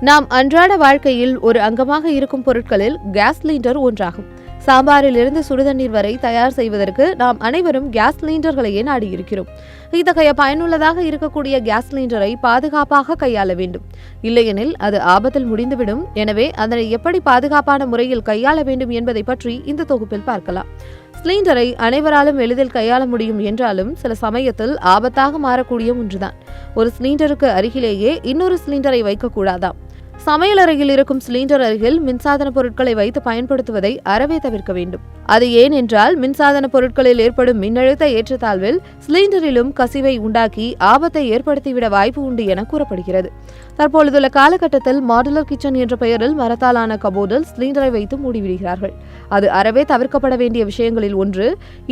நாம் அன்றாட வாழ்க்கையில் ஒரு அங்கமாக இருக்கும் பொருட்களில் கேஸ் சிலிண்டர் ஒன்றாகும். சாம்பாரிலிருந்து சுடுதண்ணீர் வரை தயார் செய்வதற்கு நாம் அனைவரும் கேஸ் சிலிண்டர்களையே நாடியிருக்கிறோம். இத்தகைய பயனுள்ளதாக இருக்கக்கூடிய கேஸ் சிலிண்டரை பாதுகாப்பாக கையாள வேண்டும். இல்லையெனில் அது ஆபத்தில் முடிந்துவிடும். எனவே அதனை எப்படி பாதுகாப்பான முறையில் கையாள வேண்டும் என்பதை பற்றி இந்த தொகுப்பில் பார்க்கலாம். சிலிண்டரை அனைவராலும் எளிதில் கையாள முடியும் என்றாலும் சில சமயத்தில் ஆபத்தாக மாறக்கூடிய ஒன்றுதான். ஒரு சிலிண்டருக்கு அருகிலேயே இன்னொரு சிலிண்டரை வைக்கக்கூடாதாம். சமையலறையில் இருக்கும் சிலிண்டர் அருகில் மின்சாதன பொருட்களை வைத்து பயன்படுத்துவதை அறவே தவிர்க்க வேண்டும். அது ஏன் என்றால் மின்சாதன பொருட்களில் ஏற்படும் மின்னழுத்த ஏற்றத்தாழ்வில் சிலிண்டரிலும் கசிவை உண்டாக்கி ஆபத்தை ஏற்படுத்திவிட வாய்ப்பு உண்டு என கூறப்படுகிறது. தற்பொழுதுள்ள காலகட்டத்தில் மாடுலர் கிச்சன் என்ற பெயரில் மரத்தாலான கபோர்டில் சிலிண்டரை வைத்து மூடிவிடுகிறார்கள். அது அறவே தவிர்க்கப்பட வேண்டிய விஷயங்களில் ஒன்று.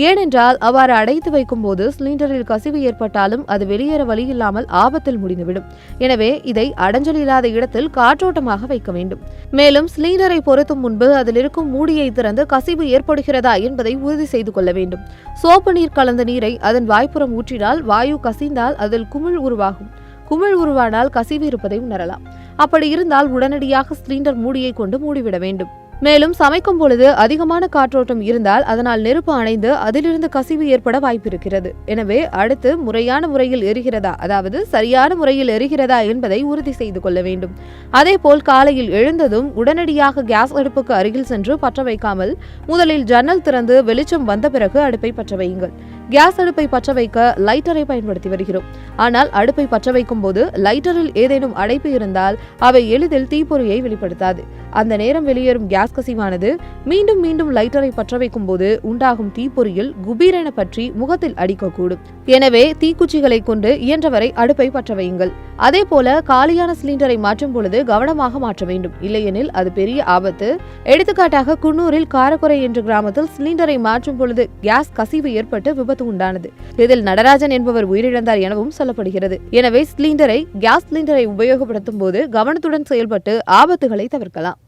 ஏனென்றால் அவ்வாறு அடைத்து வைக்கும் போது சிலிண்டரில் கசிவு ஏற்பட்டாலும் அது வெளியேற வழி இல்லாமல் ஆபத்தில் முடிந்துவிடும். எனவே இதை அடைஞ்சல் இல்லாத இடத்தில் காற்றோட்டமாக வைக்க வேண்டும். மேலும் சிலிண்டரை பொருத்தும் முன்பு அதில் இருக்கும் மூடியை திறந்து கசிவு ஏற்படுகிறது என்பதை உறுதி செய்து கொள்ள வேண்டும். சோப்பு நீர் கலந்த நீரை அதன் வாய்ப்புறம் ஊற்றினால் வாயு கசிந்தால் அதில் குமிழ் உருவாகும். குமிழ் உருவானால் கசிவு இருப்பதை உணரலாம். அப்படி இருந்தால் உடனடியாக சிலிண்டர் மூடியை கொண்டு மூடிவிட வேண்டும். மேலும் சமைக்கும் பொழுது அதிகமான காற்றோட்டம் இருந்தால் அதனால் நெருப்பு அணைந்து அதிலிருந்து கசிவு ஏற்பட வாய்ப்பிருக்கிறது. எனவே அடுத்து முறையான முறையில் எரிகிறதா அதாவது சரியான முறையில் எரிகிறதா என்பதை உறுதி செய்து கொள்ள வேண்டும். அதேபோல் காலையில் எழுந்ததும் உடனடியாக கேஸ் அடுப்புக்கு அருகில் சென்று பற்ற வைக்காமல் முதலில் ஜன்னல் திறந்து வெளிச்சம் வந்த பிறகு அடுப்பை பற்ற வையுங்கள். கேஸ் அடுப்பை பற்ற வைக்க லைட்டரை பயன்படுத்தி வருகிறோம். ஆனால் அடுப்பை பற்ற வைக்கும் போது லைட்டரில் ஏதேனும் அடைப்பு இருந்தால் அவை எளிதில் தீப்பொறியை வெளிப்படுத்தாது. அந்த நேரம் வெளியேறும் கேஸ் கசிவானது மீண்டும் மீண்டும் லைட்டரை பற்ற வைக்கும் போது உண்டாகும் தீப்பொறியில் குபீரென பற்றி முகத்தில் அடிக்கக்கூடும். எனவே தீக்குச்சிகளை கொண்டு இயன்றவரை அடுப்பை பற்ற வையுங்கள். அதே போல காலியான சிலிண்டரை மாற்றும் பொழுது கவனமாக மாற்ற வேண்டும். இல்லையெனில் அது பெரிய ஆபத்து. எடுத்துக்காட்டாக குன்னூரில் காரக்குறை என்ற கிராமத்தில் சிலிண்டரை மாற்றும் பொழுது கேஸ் கசிவு ஏற்பட்டு விபத்து உண்டானது. இதில் நடராஜன் என்பவர் உயிரிழந்தார் எனவும் சொல்லப்படுகிறது. எனவே சிலிண்டரை கேஸ் சிலிண்டரை உபயோகப்படுத்தும் போது கவனத்துடன் செயல்பட்டு ஆபத்துகளை தவிர்க்கலாம்.